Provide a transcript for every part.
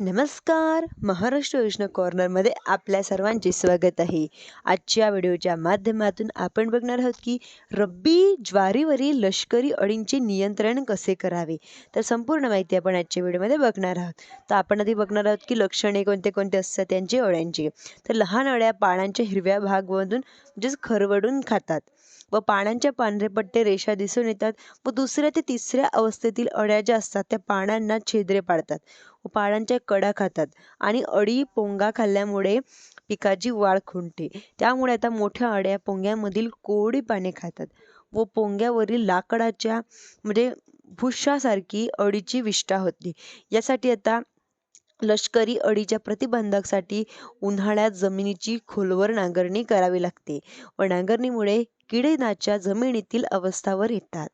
नमस्कार. महाराष्ट्र योजना कॉर्नरमध्ये आपल्या सर्वांचे स्वागत आहे. आजच्या व्हिडिओच्या माध्यमातून आपण बघणार आहोत की रब्बी ज्वारीवरील लष्करी अळींचे नियंत्रण कसे करावे? तर संपूर्ण माहिती आपण आजच्या व्हिडिओमध्ये बघणार आहोत. तर आपण आधी बघणार आहोत की लक्षणे कोणते कोणते असतात त्यांची अळ्यांची. तर लहान अळ्या पानांच्या हिरव्या भागमधून म्हणजेच खरवडून खातात व पानांच्या पांढरे पट्टे रेषा दिसून येतात व दुसऱ्या ते तिसऱ्या अवस्थेतील अळ्या ज्या असतात त्या पानांना छिद्रे पाडतात. पाळांच्या कडा खातात आणि अळी पोंगा खाल्ल्यामुळे पिकाची वाढ खुंटते. त्यामुळे आता मोठ्या अळ्या पोंग्यामधील कोरडी पाने खातात व पोंग्यावरील लाकडाच्या म्हणजे भुशासारखी अळीची विष्ठा होते. यासाठी आता लष्करी अळीच्या प्रतिबंधासाठी उन्हाळ्यात जमिनीची खोलवर नांगरणी करावी लागते व नांगरणीमुळे किडीनाच्या जमिनीतील अवस्थावर येतात.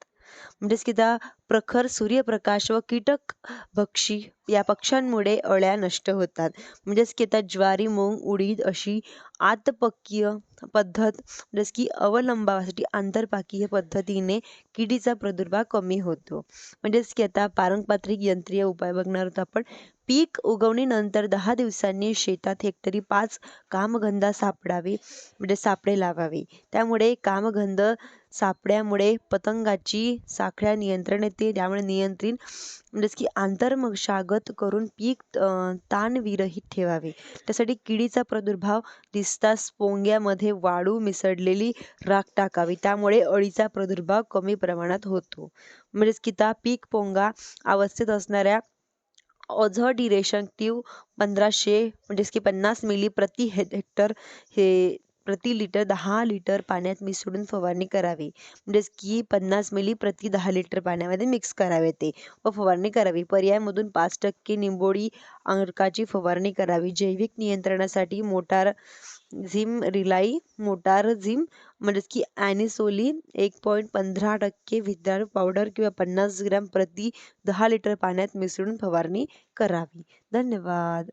म्हणजेच की त्या प्रखर सूर्यप्रकाश व कीटक भक्षी या पक्ष्यांमुळे अळ्या नष्ट होतात. म्हणजेच की आता ज्वारी मूग उडीद अशी आतपकीय पद्धत म्हणजेच की अवलंबासाठी आंतरपाकीय पद्धतीने किडीचा प्रादुर्भाव कमी होतो. म्हणजेच की आता पारंपरिक यंत्रीय उपाय बघणार होतो आपण. पीक उगवणीनंतर दहा दिवसांनी शेतात हेक्टरी पाच कामगंधा सापडावे म्हणजे सापडे लावावे. त्यामुळे कामगंध सापड्यामुळे पतंगाची साखळ्या नियंत्रण येते. त्यामुळे नियंत्रण म्हणजेच की आंतरमशागत करून पीक ताणविरहित ठेवावे. त्यासाठी किडीचा प्रादुर्भाव दिसताच पोंग्यामध्ये वाळू मिसळलेली राख टाकावी. त्यामुळे अळीचा प्रादुर्भाव कमी प्रमाणात होतो. म्हणजेच की त्या पीक पोंगा अवस्थेत असणाऱ्या डिरेशक्टिव्ह पंधराशे म्हणजेच की पन्नास मिली प्रति हेक्टर हे प्रति लिटर दहा लिटर पाण्यात मिसळून फवारणी करावी. म्हणजेच की पन्नास मिली प्रति दहा लिटर पाण्यामध्ये मिक्स करावे ते. व फवारणी करावी. पर्यायमधून पाच टक्के निंबोळी अंगाची फवारणी करावी. जैविक नियंत्रणासाठी मोटार झिम रिलाई मोटार झिम म्हणजेच की ॲनिसोली एक पॉईंट पंधरा टक्के विद्राव्य पावडर किंवा पन्नास ग्रॅम प्रति दहा लिटर पाण्यात मिसळून फवारणी करावी. धन्यवाद.